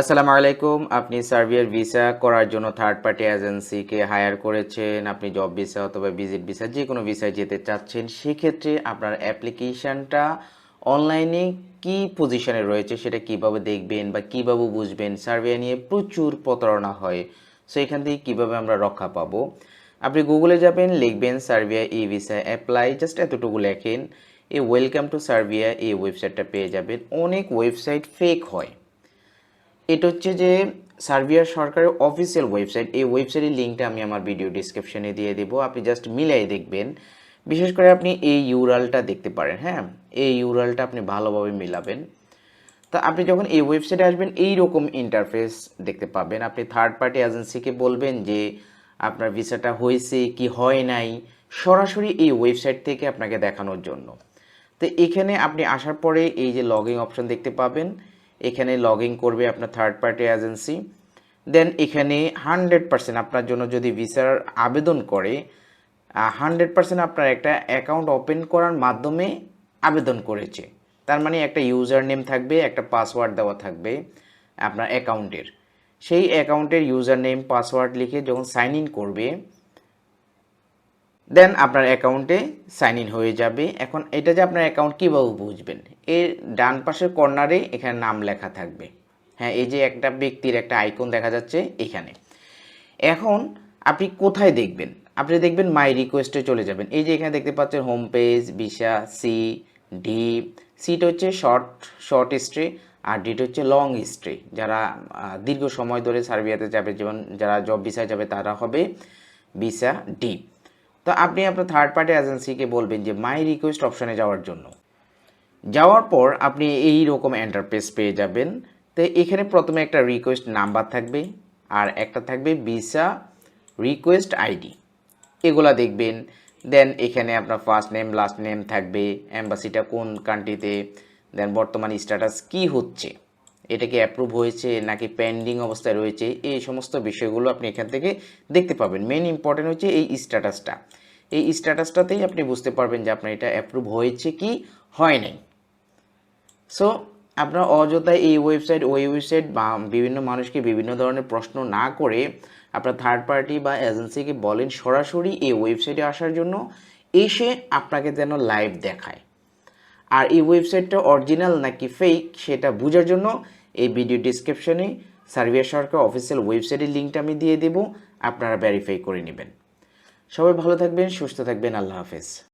আসসালামু আলাইকুম। আপনি সার্বিয়ার ভিসা করার জন্য থার্ড পার্টি এজেন্সিকে হায়ার করেছেন, আপনি জব ভিসা অথবা ভিজিট ভিসা যে কোনো ভিসায় যেতে চাচ্ছেন, সেক্ষেত্রে আপনার অ্যাপ্লিকেশনটা অনলাইনে কি পজিশনে রয়েছে সেটা কীভাবে দেখবেন বা কীভাবে বুঝবেন? সার্বিয়া নিয়ে প্রচুর প্রতারণা হয়। সো এখান থেকে কীভাবে আমরা রক্ষা পাবো? আপনি গুগলে যাবেন, লিখবেন Serbia e visa apply just এতটুকু লেখেন। এই ওয়েলকাম টু সার্বিয়া এই ওয়েবসাইটটা পেয়ে যাবেন। অনেক ওয়েবসাইট ফেক হয়। এটা হচ্ছে যে সার্বিয়ার সরকারের অফিসিয়াল ওয়েবসাইট এই ওয়েবসাইটের লিঙ্কটা আমি আমার ভিডিও ডিসক্রিপশনে দিয়ে দেব। আপনি জাস্ট মিলাই দেখবেন। বিশেষ করে আপনি এই ইউরালটা দেখতে পারেন হ্যাঁ? এই ইউরালটা আপনি ভালোভাবে মিলাবেন। তা আপনি যখন এই ওয়েবসাইটে আসবেন এই রকম ইন্টারফেস দেখতে পাবেন। আপনি থার্ড পার্টি এজেন্সিকে বলবেন যে আপনার ভিসাটা হয়েছে কি হয় নাই, সরাসরি এই ওয়েবসাইট থেকে আপনাকে দেখানোর জন্য। তো এখানে আপনি আসার পরে এই যে লগইন অপশন দেখতে পাবেন। এখানে লগ ইন করবে আপনার থার্ড পার্টি এজেন্সি দেন এখানে হান্ড্রেড পার্সেন্ট আপনার জন্য যদি ভিসার আবেদন করে হান্ড্রেড পার্সেন্ট আপনার একটা অ্যাকাউন্ট ওপেন করার মাধ্যমে আবেদন করেছে। তার মানে একটা ইউজার নেম থাকবে, একটা পাসওয়ার্ড দেওয়া থাকবে আপনার অ্যাকাউন্টের সেই অ্যাকাউন্টের ইউজার নেম পাসওয়ার্ড লিখে যখন সাইন ইন করবে দেন আপনার অ্যাকাউন্টে সাইন ইন হয়ে যাবে। এখন এটা যে আপনার অ্যাকাউন্ট কীভাবে বুঝবেন? এর ডান পাশের কর্নারে এখানে নাম লেখা থাকবে। হ্যাঁ এই যে একটা ব্যক্তির একটা আইকন দেখা যাচ্ছে এখানে। এখন আপনি কোথায় দেখবেন? আপনি দেখবেন মাই রিকোয়েস্টে চলে যাবেন। এই যে এখানে দেখতে পাচ্ছেন home page visa C D সিটা হচ্ছে শর্ট শর্ট হিস্ট্রি আর ডিটা হচ্ছে লং হিস্ট্রি যারা দীর্ঘ সময় ধরে সার্বিয়াতে যাবে, যেমন যারা জব ভিসায় যাবে, তারা হবে ভিসা ডি তো আপনি আপনার থার্ড পার্টি এজেন্সিকে বলবেন যে মাই রিকোয়েস্ট অপশনে যাওয়ার জন্য। যাওয়ার পর আপনি এই রকম এন্টারপ্রেস পেয়ে যাবেন। তো এখানে প্রথমে একটা রিকোয়েস্ট নাম্বার থাকবে, আর একটা থাকবে ভিসা রিকোয়েস্ট আইডি এগুলা দেখবেন। দেন এখানে আপনার ফার্স্ট নেম লাস্ট নেম থাকবে অ্যাম্বাসিটা কোন কান্ট্রিতে দেন বর্তমান স্ট্যাটাস কি হচ্ছে। এটা কি অ্যাপ্রুভ হয়েছে নাকি পেন্ডিং অবস্থায় রয়েছে, এই সমস্ত বিষয়গুলো আপনি এখান থেকে দেখতে পাবেন। মেন ইম্পর্টেন্ট হচ্ছে এই স্ট্যাটাসটা এই স্ট্যাটাসটাতেই আপনি বুঝতে পারবেন যে আপনার এটা অ্যাপ্রুভ হয়েছে কি হয় নাই। সো আপনার অযথায় এই ওয়েবসাইট ওই ওয়েবসাইট বা বিভিন্ন মানুষকে বিভিন্ন ধরনের প্রশ্ন না করে আপনার থার্ড পার্টি বা এজেন্সিকে বলেন সরাসরি এই ওয়েবসাইটে আসার জন্য, এসে আপনাকে যেন লাইভ দেখায়। আর এই ওয়েবসাইটটা অরিজিনাল নাকি ফেক সেটা বোঝার জন্য এই ভিডিও ডিসক্রিপশনে সার্বিয়া সরকার অফিসিয়াল ওয়েবসাইটের লিঙ্কটা আমি দিয়ে দেব, আপনারা ভেরিফাই করে নেবেন। সবাই ভালো থাকবেন, সুস্থ থাকবেন, আল্লাহ হাফেজ।